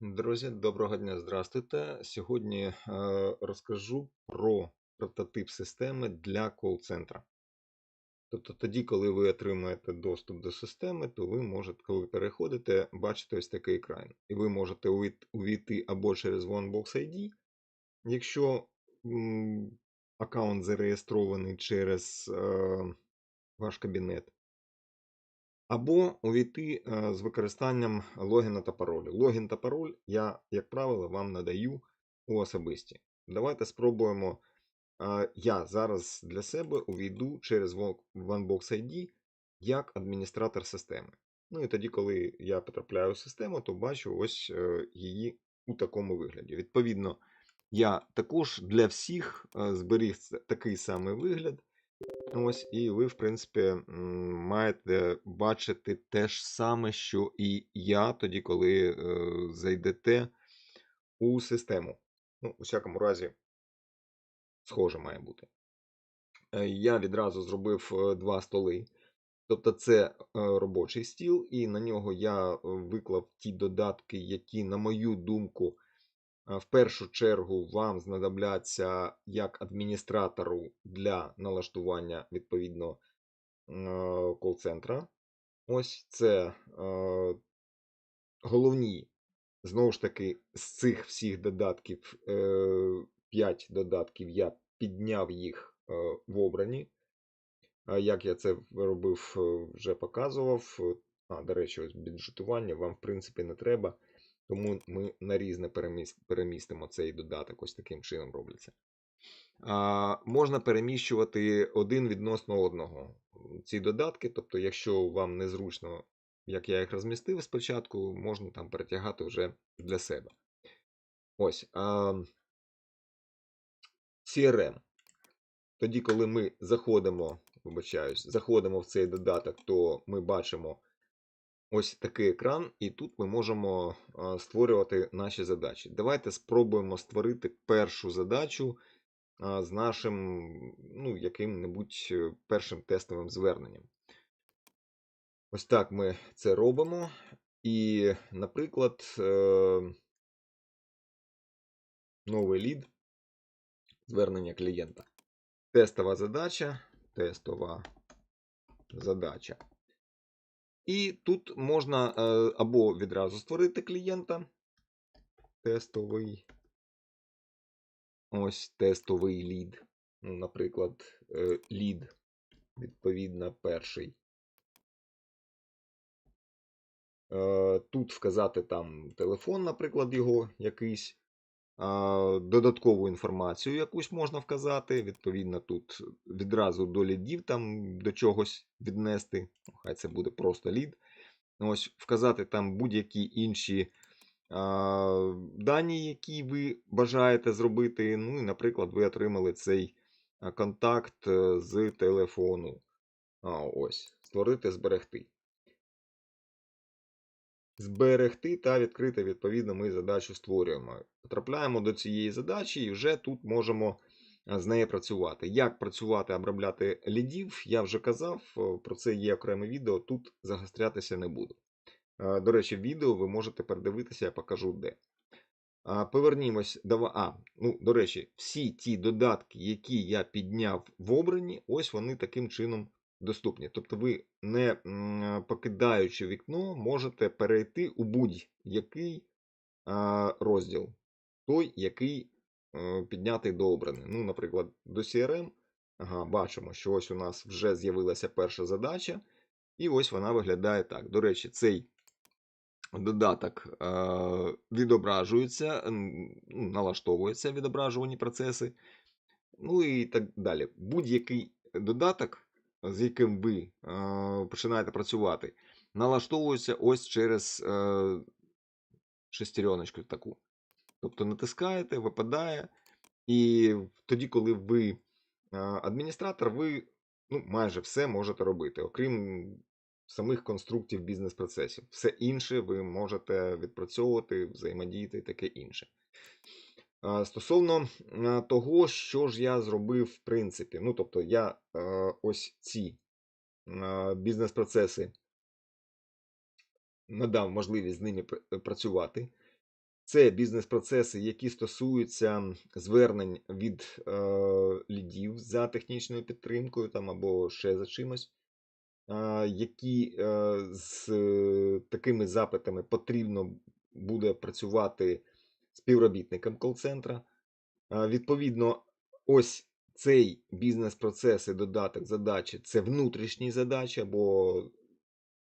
Друзі, доброго дня, здравствуйте. Сьогодні е, розкажу про прототип системи для кол-центра. Тобто тоді, коли ви отримаєте доступ до системи, то ви можете, коли переходите, бачите ось такий екран. І ви можете увійти або через OneBox ID, якщо аккаунт зареєстрований через е, ваш кабінет, або увійти е, з використанням логіна та паролю. Логін та пароль я, як правило, вам надаю у особисті. Давайте спробуємо. Е, Я зараз для себе увійду через OneBox ID як адміністратор системи. Ну і тоді, коли я потрапляю в систему, то бачу ось е, її у такому вигляді. Відповідно, я також для всіх зберіг такий самий вигляд. Ось, і ви, в принципі, маєте бачити те ж саме, що і я, тоді, коли е, зайдете у систему. Ну, у всякому разі, схоже має бути. Е, Я відразу зробив е, два столи. Тобто це е, робочий стіл, і на нього я виклав ті додатки, які, на мою думку, в першу чергу вам знадобляться як адміністратору для налаштування відповідно е, кол-центра. Ось це е, головні, знову ж таки, з цих всіх додатків, 5 додатків я підняв їх е, в обрані. Як я це робив, е, вже показував. А, до речі, ось бюджетування вам, в принципі, не треба, тому ми на різне перемістимо цей додаток, ось таким чином робляться. А, можна переміщувати один відносно одного ці додатки. Тобто, якщо вам незручно, як я їх розмістив спочатку, можна там перетягати вже для себе. Ось. А, CRM. Тоді, коли ми заходимо, вибачаюсь, заходимо в цей додаток, то ми бачимо ось такий екран, і тут ми можемо створювати наші задачі. Давайте спробуємо створити першу задачу з нашим ну, яким-небудь е, першим тестовим зверненням. Ось так ми це робимо. І, наприклад, е, новий лід, звернення клієнта. Тестова задача, тестова задача. І тут можна е, або відразу створити клієнта. Тестовий. Ось тестовий лід. Ну, наприклад, е, лід, відповідно, перший. Е, Тут вказати там телефон, наприклад, його якийсь. Додаткову інформацію якусь можна вказати. Відповідно, тут відразу до лідів там до чогось віднести. Хай це буде просто лід. Ось вказати там будь-які інші а, дані, які ви бажаєте зробити. Ну і, наприклад, ви отримали цей контакт е, з телефону. А, ось, створити, зберегти. Зберегти та відкрити, відповідно, ми задачу створюємо. Потрапляємо до цієї задачі і вже тут можемо з нею працювати. Як працювати, обробляти лідів, я вже казав, про це є окреме відео, тут загострятися не буду. Е, До речі, відео ви можете передивитися, я покажу де. Повернімось до. А, ну, до речі, всі ті додатки, які я підняв в обрані, ось вони таким чином доступні. Тобто ви, не покидаючи вікно, можете перейти у будь-який розділ, той, який е, піднятий до обраний. Ну, наприклад, до CRM. Ага, бачимо, що ось у нас вже з'явилася перша задача, і ось вона виглядає так. До речі, цей додаток е, відображується, ну, налаштовуються відображувані процеси. Ну і так далі. Будь-який додаток, з яким ви е, починаєте працювати, налаштовується ось через е, шестереночку таку. Тобто натискаєте, випадає, і тоді, коли ви е, адміністратор, ви ну, майже все можете робити, окрім самих конструктів бізнес-процесів. Все інше ви можете відпрацьовувати, взаємодіяти і таке інше. Стосовно того, що ж я зробив в принципі. Ну, тобто, я е, ось ці бізнес-процеси надав можливість з ними працювати. Це бізнес-процеси, які стосуються звернень від е, лідів за технічною підтримкою там, або ще за чимось, е, які е, з е, такими запитами потрібно буде працювати співробітникам кол-центра. Відповідно, ось цей бізнес-процес і додаток задачі це внутрішні задачі, або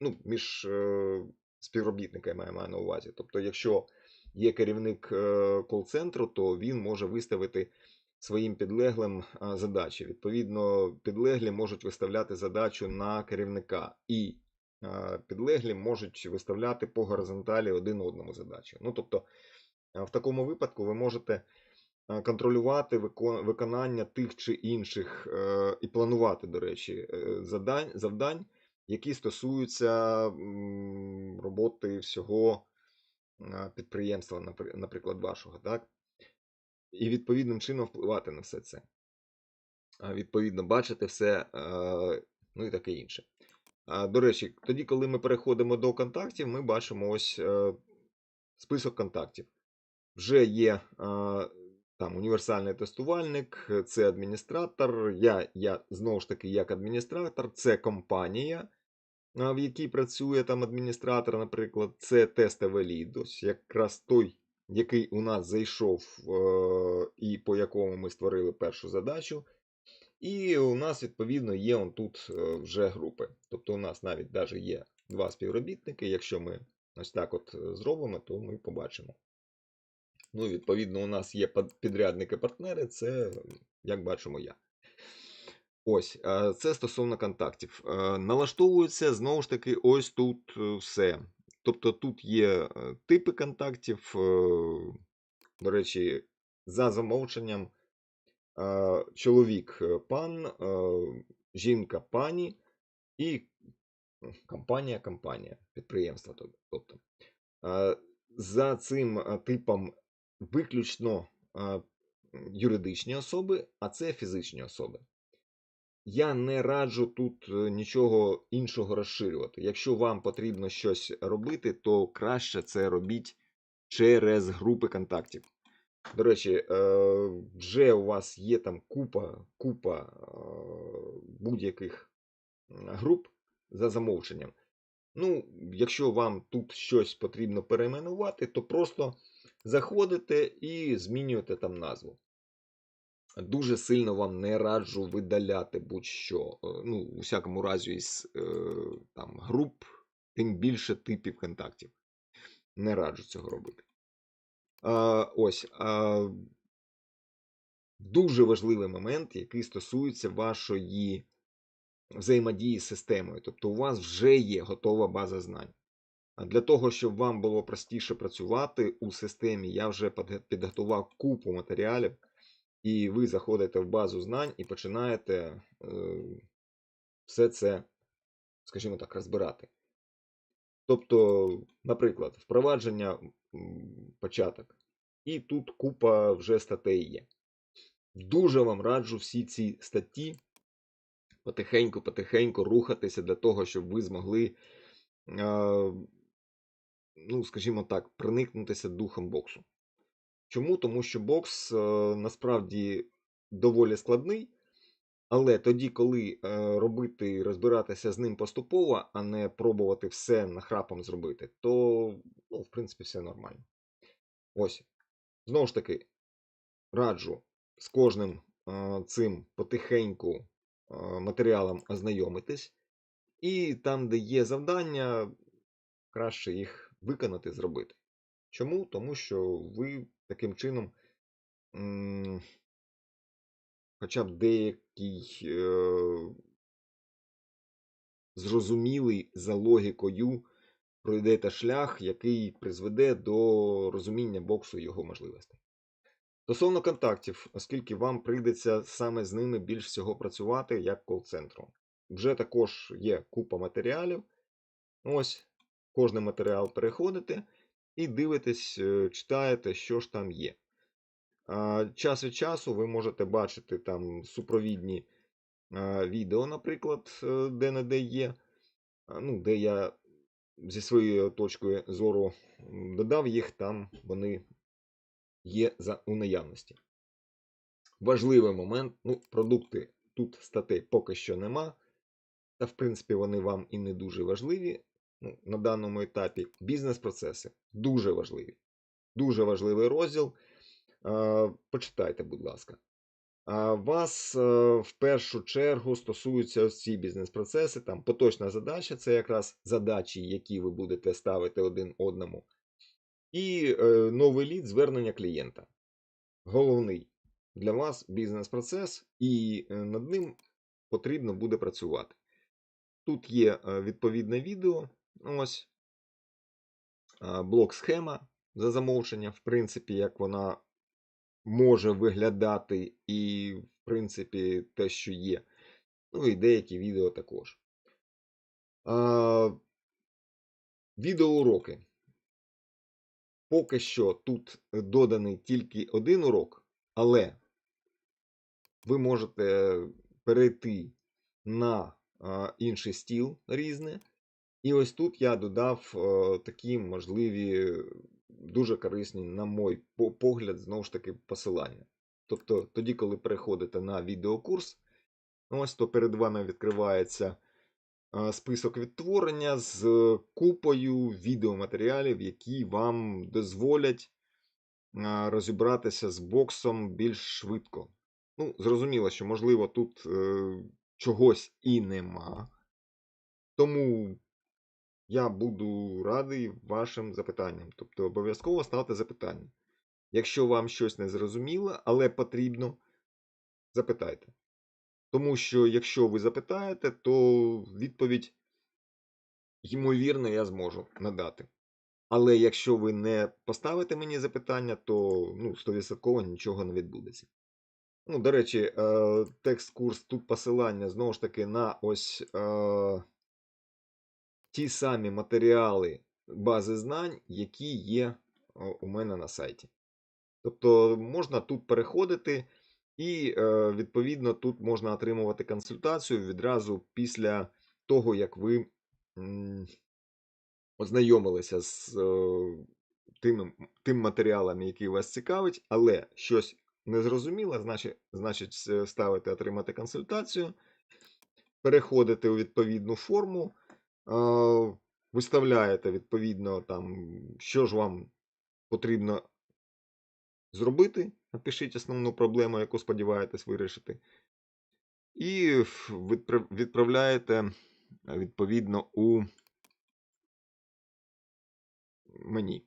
ну, між е, співробітниками я маю на увазі. Тобто, якщо є керівник е, кол-центру, то він може виставити своїм підлеглим задачі. Відповідно, підлеглі можуть виставляти задачу на керівника, і підлеглі можуть виставляти по горизонталі один одному задачу. Ну, тобто, в такому випадку ви можете контролювати виконання тих чи інших е, і планувати, до речі, е, завдань, які стосуються роботи всього підприємства, наприклад, вашого, так? І відповідним чином впливати на все це. Відповідно, бачити все, е, ну і таке інше. До речі, тоді, коли ми переходимо до контактів, ми бачимо ось е, список контактів. Вже є е, там універсальний тестувальник, це адміністратор. Я, я знову ж таки, як адміністратор, це компанія, в якій працює там адміністратор, наприклад, це тестовий лід. Ось якраз той, який у нас зайшов е, і по якому ми створили першу задачу. І у нас, відповідно, є он тут е, вже групи. Тобто у нас навіть даже є два співробітники. Якщо ми ось так от е, зробимо, то ми побачимо. Ну, відповідно, у нас є підрядники-партнери, це, як бачимо, я. Ось, е, це стосовно контактів. Е, Налаштовується знову ж таки ось тут е, все. Тобто тут є типи контактів, до речі, за замовченням чоловік пан, жінка пані і компанія компанія, підприємство. Тобто. За цим типом виключно юридичні особи, а це фізичні особи. Я не раджу тут е, нічого іншого розширювати. Якщо вам потрібно щось робити, то краще це робіть через групи контактів. До речі, е, вже у вас є там купа, купа е, будь-яких груп за замовченням. Ну, якщо вам тут щось потрібно перейменувати, то просто заходите і змінюєте там назву. Дуже сильно вам не раджу видаляти будь-що. Е, Ну, у всякому разі, із е, там, груп, тим більше типів контактів. Не раджу цього робити. А, ось. А, дуже важливий момент, який стосується вашої взаємодії з системою. Тобто у вас вже є готова база знань. Для того, щоб вам було простіше працювати у системі, я вже підготував купу матеріалів, і ви заходите в базу знань і починаєте е, все це, скажімо так, розбирати. Тобто, наприклад, впровадження початок. І тут купа вже статей є. Дуже вам раджу всі ці статті потихеньку-потихеньку рухатися для того, щоб ви змогли, е, ну, скажімо так, проникнутися духом боксу. Чому? Тому що бокс е, насправді доволі складний, але тоді, коли е, робити і розбиратися з ним поступово, а не пробувати все нахрапом зробити, то, ну, в принципі, все нормально. Ось. Знову ж таки, раджу з кожним е, цим потихеньку матеріалом ознайомитись. І там, де є завдання, краще їх виконати, зробити. Чому? Тому що ви таким чином хоча б деякий е, зрозумілий за логікою пройдете шлях, який призведе до розуміння боксу і його можливостей. Стосовно контактів, оскільки вам прийдеться саме з ними більш всього працювати як кол-центру. Вже також є купа матеріалів. Ось кожний матеріал переходите і дивитесь, е, читаєте, що ж там є. Час від часу ви можете бачити там супровідні відео, наприклад, е, де-не-де є, ну, де я зі своєї точки зору додав їх, там вони є за, у наявності. Важливий момент, ну, продукти тут статей поки що нема. Та, в принципі, вони вам і не дуже важливі ну, на даному етапі. Бізнес-процеси дуже важливі. Дуже важливий розділ. Почитайте, будь ласка. А Вас е, в першу чергу стосуються ці бізнес-процеси. Там поточна задача це якраз задачі, які ви будете ставити один одному. І е, новий лід звернення клієнта. Головний для вас бізнес-процес, і е, над ним потрібно буде працювати. Тут є відповідне відео. Ось е, блок-схема за замовчення, в принципі, як вона може виглядати, і, в принципі, те, що є. Ну і деякі відео також. А, Відеоуроки. Поки що тут доданий тільки один урок, але ви можете перейти на інший стіл різне. І ось тут я додав е, такі можливі, дуже корисні, на мой погляд, знову ж таки, посилання. Тобто, тоді, коли переходите на відеокурс, ось то перед вами відкривається е, список відтворення з купою відеоматеріалів, які вам дозволять е, розібратися з боксом більш швидко. Ну, зрозуміло, що, можливо, тут е, чогось і нема. Тому я буду радий вашим запитанням. Тобто обов'язково ставте запитання. Якщо вам щось не зрозуміло, але потрібно, запитайте. Тому що якщо ви запитаєте, то відповідь, ймовірно, я зможу надати. Але якщо ви не поставите мені запитання, то ну, 100% нічого не відбудеться. Ну, до речі, е, текст курс тут посилання знову ж таки на ось е, ті самі матеріали бази знань, які є у мене на сайті. Тобто можна тут переходити, і, е, відповідно, тут можна отримувати консультацію відразу після того, як ви ознайомилися з е, тим, тим матеріалами, які вас цікавить, але щось незрозуміло, значить, значить с- ставите отримати консультацію, переходите у відповідну форму, виставляєте відповідно там, що ж вам потрібно зробити. Напишіть основну проблему, яку сподіваєтесь вирішити. І відправляєте відповідно у мені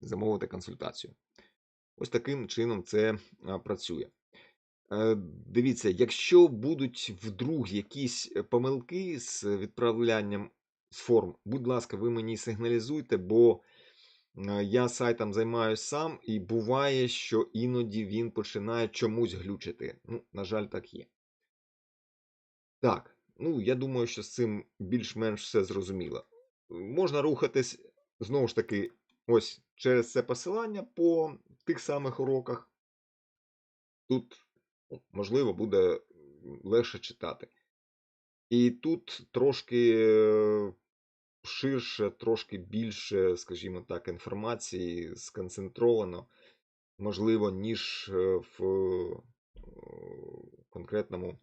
замовити консультацію. Ось таким чином це працює. Е, Дивіться, якщо будуть вдруг якісь е, помилки з відправлянням з форм, будь ласка, ви мені сигналізуйте, бо е, я сайтом займаюся сам, і буває, що іноді він починає чомусь глючити. Ну, на жаль, так є. Так, ну я думаю, що з цим більш-менш все зрозуміло. Можна рухатись знову ж таки ось через це посилання по тих самих уроках. Тут, можливо, буде легше читати. І тут трошки е, ширше, трошки більше, скажімо так, інформації сконцентровано, можливо, ніж е, в е, конкретному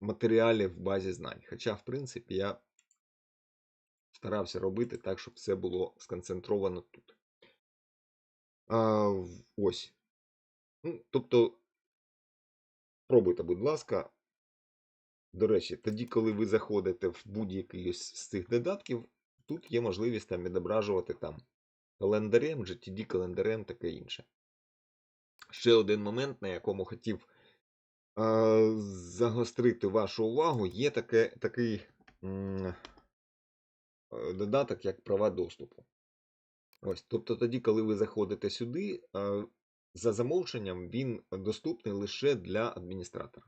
матеріалі в базі знань. Хоча, в принципі, я старався робити так, щоб все було сконцентровано тут. А, ось. Ну, тобто, пробуйте, будь ласка. До речі, тоді, коли ви заходите в будь-який з цих додатків, тут є можливість там відображувати там календарем, GTD календарем, таке інше. Ще один момент, на якому хотів е, загострити вашу увагу, є таке, такий м, е, додаток, як права доступу. Ось, тобто тоді, коли ви заходите сюди, е, за замовченням він доступний лише для адміністратора.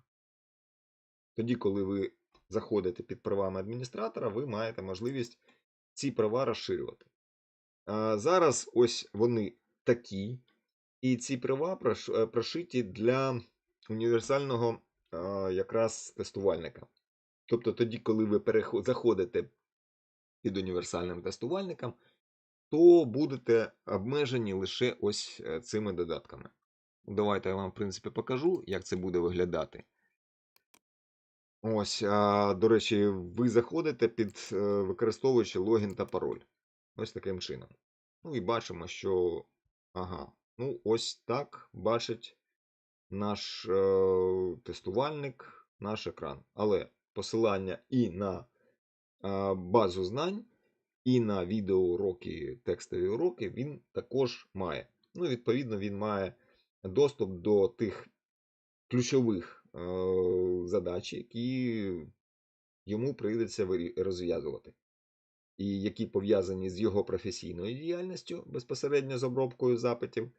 Тоді, коли ви заходите під правами адміністратора, ви маєте можливість ці права розширювати. А зараз ось вони такі, і ці права е, прошиті для універсального якраз тестувальника. Тобто тоді, коли ви заходите під універсальним тестувальником, то будете обмежені лише ось е, цими додатками. Давайте я вам, в принципі, покажу, як це буде виглядати. Ось, а, до речі, ви заходите під е, використовуючи логін та пароль. Ось таким чином. Ну і бачимо, що. Ага, ну ось так бачить наш е, тестувальник, наш екран. Але посилання і на е, базу знань, і на відеоуроки, текстові уроки він також має. Ну, відповідно, він має доступ до тих ключових е, задач, які йому прийдеться розв'язувати, і які пов'язані з його професійною діяльністю безпосередньо з обробкою запитів,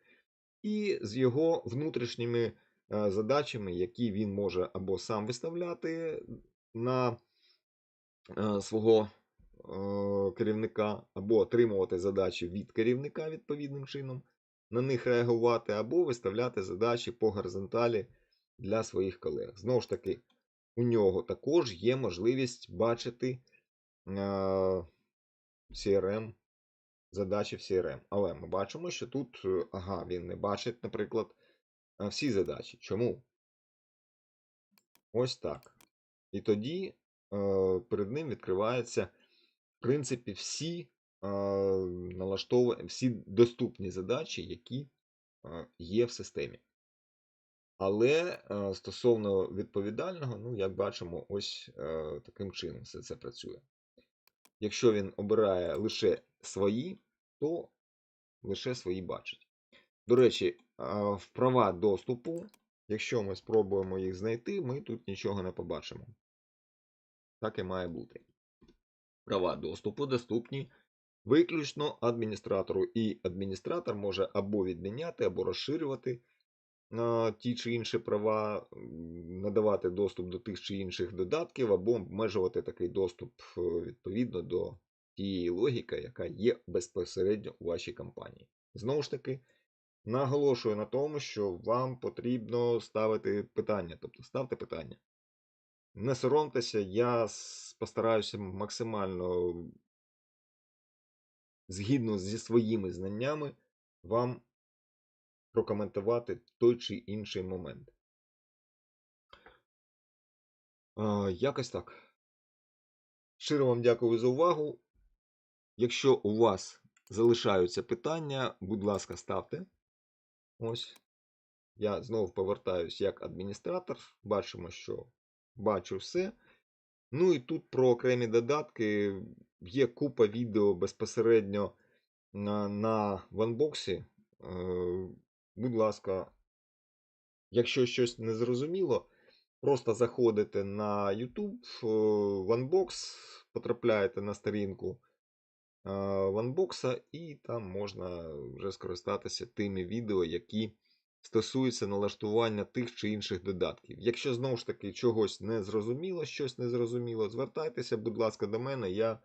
і з його внутрішніми е, задачами, які він може або сам виставляти на е, свого керівника, або отримувати задачі від керівника відповідним чином, на них реагувати, або виставляти задачі по горизонталі для своїх колег. Знову ж таки, у нього також є можливість бачити е, CRM, задачі в CRM. Але ми бачимо, що тут, е, ага, він не бачить, наприклад, е, всі задачі. Чому? Ось так. І тоді перед ним відкриваються, в принципі, всі налаштовані, всі доступні задачі, які є в системі. Але е, стосовно відповідального, ну, як бачимо, ось е, таким чином все це працює. Якщо він обирає лише свої, то лише свої бачить. До речі, в права доступу, якщо ми спробуємо їх знайти, ми тут нічого не побачимо. Так і має бути. Права доступу доступні виключно адміністратору, і адміністратор може або відміняти, або розширювати ті чи інші права, надавати доступ до тих чи інших додатків, або обмежувати такий доступ е, відповідно до тієї логіки, яка є безпосередньо у вашій компанії. Знову ж таки, наголошую на тому, що вам потрібно ставити питання. Тобто ставте питання. Не соромтеся, я постараюся максимально згідно зі своїми знаннями вам прокоментувати той чи інший момент. Якось так. Щиро вам дякую за увагу. Якщо у вас залишаються питання, будь ласка, ставте. Ось. Я знову повертаюсь як адміністратор. Бачимо, що бачу все. Ну і тут про окремі додатки є купа відео безпосередньо на, ванбоксі. Е, будь ласка, якщо щось не зрозуміло, просто заходите на YouTube, е, OneBox, потрапляєте на сторінку е, OneBox, і там можна вже скористатися тими відео, які стосуються налаштування тих чи інших додатків. Якщо знову ж таки чогось не зрозуміло, щось не зрозуміло, звертайтеся, будь ласка, до мене, я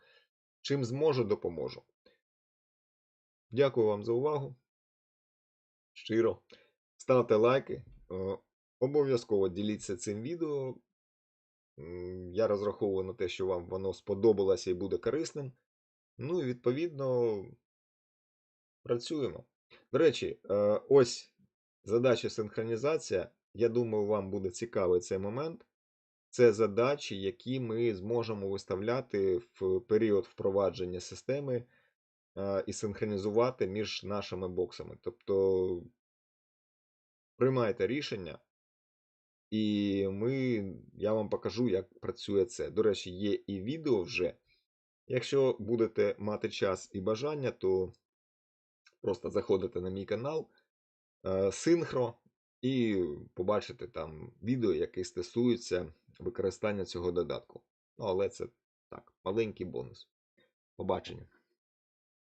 чим зможу, допоможу. Дякую вам за увагу. Щиро. Ставте лайки. Обов'язково діліться цим відео. Я розраховую на те, що вам воно сподобалося і буде корисним. Ну і відповідно працюємо. До речі, е, ось задача синхронізація. Я думаю, вам буде цікавий цей момент. Це задачі, які ми зможемо виставляти в період впровадження системи і синхронізувати між нашими боксами. Тобто приймайте рішення, і ми, я вам покажу, як працює це. До речі, є і відео вже. Якщо будете мати час і бажання, то просто заходите на мій канал е, Синхро і побачите там відео, яке стосується використання цього додатку. Ну, але це так, маленький бонус. Побачення.